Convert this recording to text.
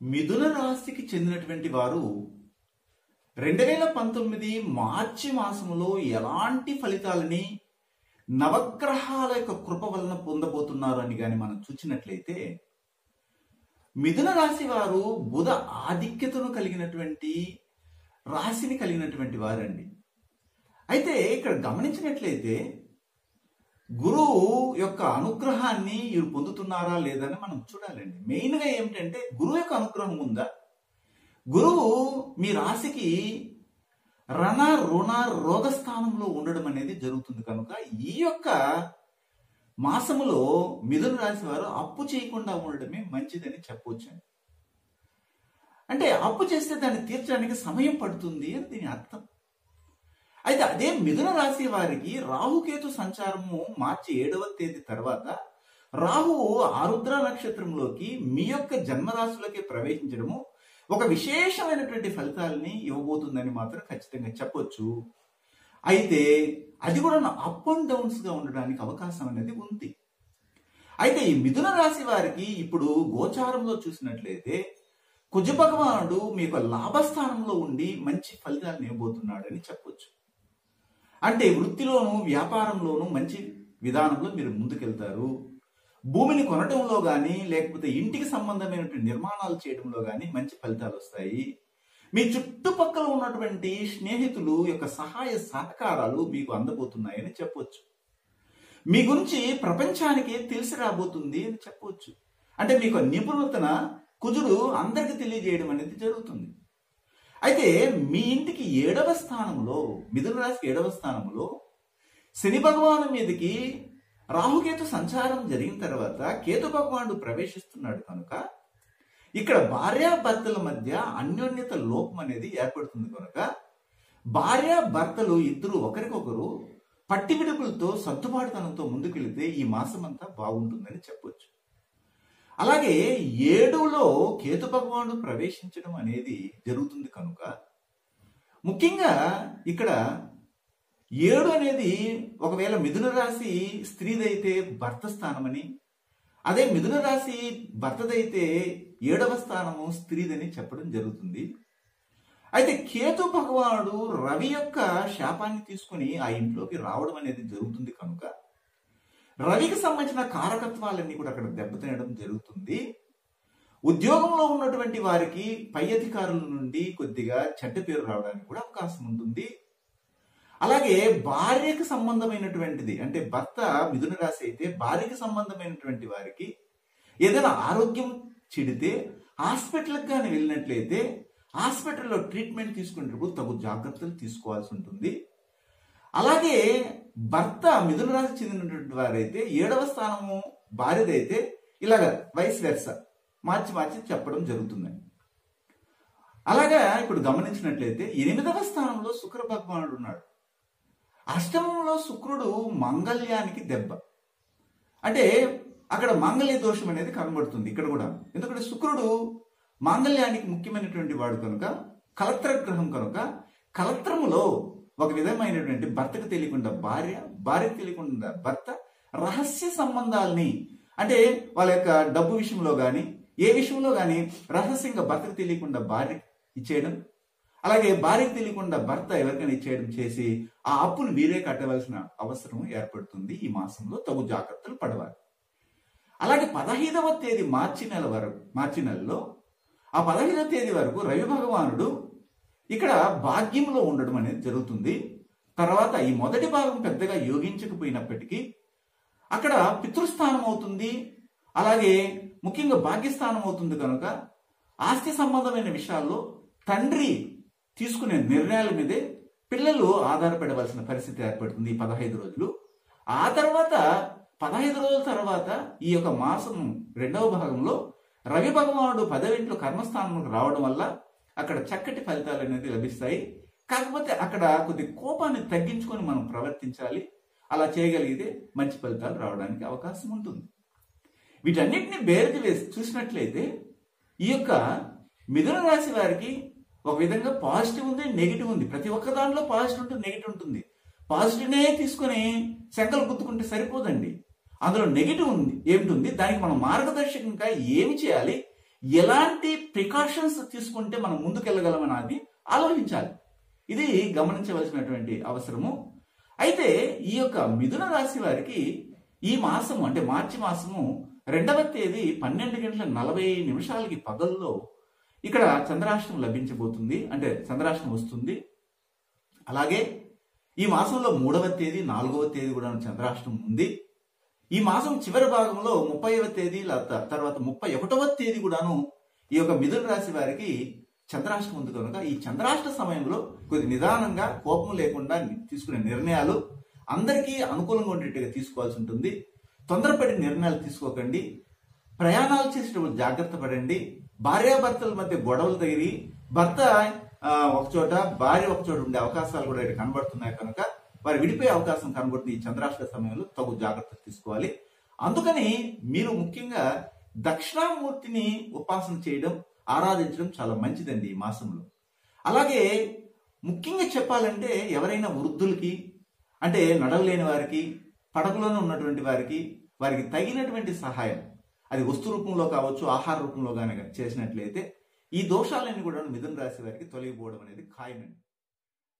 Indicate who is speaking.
Speaker 1: మిథున రాశికి చెందినటువంటి వారు రెండు వేల పంతొమ్మిది మార్చి మాసంలో ఎలాంటి ఫలితాలని నవగ్రహాల యొక్క కృప వలన పొందబోతున్నారు అని కానీ మనం చూసినట్లయితే మిథున రాశి వారు బుధ ఆధిక్యతను కలిగినటువంటి రాశిని కలిగినటువంటి వారండి. అయితే ఇక్కడ గమనించినట్లయితే గురువు యొక్క అనుగ్రహాన్ని వీరు పొందుతున్నారా లేదని మనం చూడాలండి. మెయిన్గా ఏమిటంటే గురువు యొక్క అనుగ్రహం ఉందా? గురువు మీ రాశికి రణ రుణ రోగ స్థానంలో ఉండడం అనేది జరుగుతుంది కనుక ఈ యొక్క మాసములో మిథున రాశి వారు అప్పు చేయకుండా ఉండడమే మంచిదని చెప్పవచ్చు అంటే అప్పు చేస్తే దాన్ని తీర్చడానికి సమయం పడుతుంది అని దీని అర్థం. అయితే అదే మిథున రాశి వారికి రాహుకేతు సంచారము మార్చి ఏడవ తేదీ తర్వాత రాహువు ఆరుద్ర నక్షత్రంలోకి మీ యొక్క జన్మరాశులకి ప్రవేశించడము ఒక విశేషమైనటువంటి ఫలితాలని ఇవ్వబోతుందని మాత్రం ఖచ్చితంగా చెప్పొచ్చు. అయితే అది కూడా అప్ అండ్ డౌన్స్గా ఉండడానికి అవకాశం అనేది ఉంది. అయితే ఈ మిథున రాశి వారికి ఇప్పుడు గోచారంలో చూసినట్లయితే కుజ భగవానుడు మీకు లాభస్థానంలో ఉండి మంచి ఫలితాలను ఇవ్వబోతున్నాడని చెప్పొచ్చు. అంటే వృత్తిలోనూ వ్యాపారంలోనూ మంచి విధానంలో మీరు ముందుకెళ్తారు. భూమిని కొనటంలో కానీ లేకపోతే ఇంటికి సంబంధమైనటువంటి నిర్మాణాలు చేయడంలో కానీ మంచి ఫలితాలు వస్తాయి. మీ చుట్టుపక్కల ఉన్నటువంటి స్నేహితులు యొక్క సహాయ సహకారాలు మీకు అందబోతున్నాయని చెప్పొచ్చు. మీ గురించి ప్రపంచానికి తెలిసి రాబోతుంది అని చెప్పవచ్చు అంటే మీకు నిపుణతన కుజుడు అందరికి తెలియజేయడం అనేది జరుగుతుంది. అయితే మీ ఇంటికి ఏడవ స్థానంలో మిథున రాశికి ఏడవ స్థానంలో శని భగవాను మీదకి రాహుకేతు సంచారం జరిగిన తర్వాత కేతు భగవానుడు ప్రవేశిస్తున్నాడు కనుక ఇక్కడ భార్యాభర్తల మధ్య అన్యోన్యత లోపం అనేది ఏర్పడుతుంది కనుక భార్యాభర్తలు ఇద్దరు ఒకరికొకరు పట్టిమిడుపులతో సర్దుబాటుతనంతో ముందుకెళితే ఈ మాసం అంతా బాగుంటుందని చెప్పొచ్చు. అలాగే ఏడులో కేతు భగవానుడు ప్రవేశించడం అనేది జరుగుతుంది కనుక ముఖ్యంగా ఇక్కడ ఏడు అనేది ఒకవేళ మిథున రాశి స్త్రీదైతే భర్త స్థానమని అదే మిథున రాశి భర్తదైతే ఏడవ స్థానము స్త్రీదని చెప్పడం జరుగుతుంది. అయితే కేతు భగవానుడు రవి యొక్క శాపాన్ని తీసుకుని ఆ ఇంట్లోకి రావడం అనేది జరుగుతుంది కనుక రవికి సంబంధించిన కారకత్వాలన్నీ కూడా అక్కడ దెబ్బతినడం జరుగుతుంది. ఉద్యోగంలో ఉన్నటువంటి వారికి పై అధికారుల నుండి కొద్దిగా చెడ్డ పేరు రావడానికి కూడా అవకాశం ఉంటుంది. అలాగే భార్యకు సంబంధమైనటువంటిది అంటే భర్త మిథున రాశి అయితే భార్యకు సంబంధమైనటువంటి వారికి ఏదైనా ఆరోగ్యం చెడితే హాస్పిటల్కి కానీ వెళ్ళినట్లయితే హాస్పిటల్లో ట్రీట్మెంట్ తీసుకునేటప్పుడు తగు జాగ్రత్తలు తీసుకోవాల్సి ఉంటుంది. అలాగే భర్త మిథున రాశి చెందినటువంటి వారైతే ఏడవ స్థానము భార్యదైతే ఇలాగ వైస్ వెర్స మార్చి మార్చి చెప్పడం జరుగుతుందండి అలాగా ఇప్పుడు గమనించినట్లయితే ఎనిమిదవ స్థానంలో శుక్ర భగవానుడు ఉన్నాడు. అష్టమంలో శుక్రుడు మంగళ్యానికి దెబ్బ. అంటే అక్కడ మాంగళ్య దోషం అనేది కనబడుతుంది ఇక్కడ కూడా. ఎందుకంటే శుక్రుడు మాంగళ్యానికి ముఖ్యమైనటువంటి వాడు కనుక కలత్ర గ్రహం కనుక ఒక విధమైనటువంటి భర్తకు తెలియకుండా భార్య భార్యకు తెలియకుండా భర్త రహస్య సంబంధాలని అంటే వాళ్ళ యొక్క డబ్బు విషయంలో కానీ ఏ విషయంలో కానీ రహస్యంగా భర్తకు తెలియకుండా భార్య ఇచ్చేయడం అలాగే భార్యకు తెలియకుండా భర్త ఎవరికైనా ఇచ్చేయడం చేసి ఆ అప్పును వీరే కట్టవలసిన అవసరం ఏర్పడుతుంది ఈ మాసంలో. తగు జాగ్రత్తలు పడవాలి. అలాగే పదహైదవ తేదీ మార్చి నెల వరకు మార్చి నెలలో ఆ పదహైదవ తేదీ వరకు రవి భగవానుడు ఇక్కడ భాగ్యంలో ఉండడం అనేది జరుగుతుంది. తర్వాత ఈ మొదటి భాగం పెద్దగా యోగించకపోయినప్పటికీ అక్కడ పితృస్థానం అవుతుంది. అలాగే ముఖ్యంగా భాగ్యస్థానం అవుతుంది కనుక ఆస్తి సంబంధమైన విషయాల్లో తండ్రి తీసుకునే నిర్ణయాల మీదే పిల్లలు ఆధారపడవలసిన పరిస్థితి ఏర్పడుతుంది ఈ పదహైదు రోజులు. ఆ తర్వాత పదహైదు రోజుల తర్వాత ఈ యొక్క మాసం రెండవ భాగంలో రవి భగవానుడు పదవింట్లో కర్మస్థానంలోకి రావడం వల్ల అక్కడ చక్కటి ఫలితాలు అనేది లభిస్తాయి. కాకపోతే అక్కడ కొద్ది కోపాన్ని తగ్గించుకొని మనం ప్రవర్తించాలి. అలా చేయగలిగితే మంచి ఫలితాలు రావడానికి అవకాశం ఉంటుంది. వీటన్నిటిని బేరది వేసి చూసినట్లయితే ఈ యొక్క మిథున రాశి వారికి ఒక విధంగా పాజిటివ్ ఉంది నెగిటివ్ ఉంది. ప్రతి ఒక్క దాంట్లో పాజిటివ్ ఉంటుంది నెగిటివ్ ఉంటుంది. పాజిటివ్నే తీసుకొని శంకలు గుర్తుకుంటే సరిపోదండి. అందులో నెగిటివ్ ఉంది ఏమిటి ఉంది? దానికి మనం మార్గదర్శకంగా ఏమి చేయాలి? ఎలాంటి ప్రికాషన్స్ తీసుకుంటే మనం ముందుకెళ్ళగలమని ఆలోచించాలి. ఇది గమనించవలసినటువంటి అవసరము. అయితే ఈ యొక్క మిథున రాశి వారికి ఈ మాసము అంటే మార్చి మాసము రెండవ తేదీ పన్నెండు గంటల నలభై నిమిషాలకి పగల్లో ఇక్కడ చంద్రాష్టం లభించబోతుంది అంటే చంద్రాష్టం వస్తుంది. అలాగే ఈ మాసంలో మూడవ తేదీ నాలుగవ తేదీ కూడా చంద్రాష్టం ఉంది. ఈ మాసం చివరి భాగంలో ముప్పైవ తేదీ తర్వాత ముప్పై ఒకటవ తేదీ కూడాను ఈ యొక్క మిథున రాశి వారికి చంద్రాష్టం ఉంది కనుక ఈ చంద్రాష్ట సమయంలో కొద్ది నిదానంగా కోపం లేకుండా తీసుకునే నిర్ణయాలు అందరికీ అనుకూలంగా ఉండేట్టుగా తీసుకోవాల్సి ఉంటుంది. తొందరపడి నిర్ణయాలు తీసుకోకండి. ప్రయాణాలు చేసేటప్పుడు జాగ్రత్త పడండి. భార్యాభర్తల మధ్య గొడవలు తగిలి భర్త ఒకచోట భార్య ఒకచోట ఉండే అవకాశాలు కూడా ఇక్కడ కనబడుతున్నాయి కనుక వారు విడిపోయే అవకాశం కనబడుతుంది ఈ చంద్రాష్ట సమయంలో. తగు జాగ్రత్తలు తీసుకోవాలి. అందుకని మీరు ముఖ్యంగా దక్షిణామూర్తిని ఉపాసన చేయడం ఆరాధించడం చాలా మంచిదండి ఈ మాసంలో. అలాగే ముఖ్యంగా చెప్పాలంటే ఎవరైనా వృద్ధులకి అంటే నడవలేని వారికి పడకలోనే ఉన్నటువంటి వారికి వారికి తగినటువంటి సహాయం అది వస్తు రూపంలో కావచ్చు ఆహార రూపంలో కానీ చేసినట్లయితే ఈ దోషాలన్నీ కూడా మిథున రాశి వారికి తొలగిపోవడం అనేది ఖాయమండి.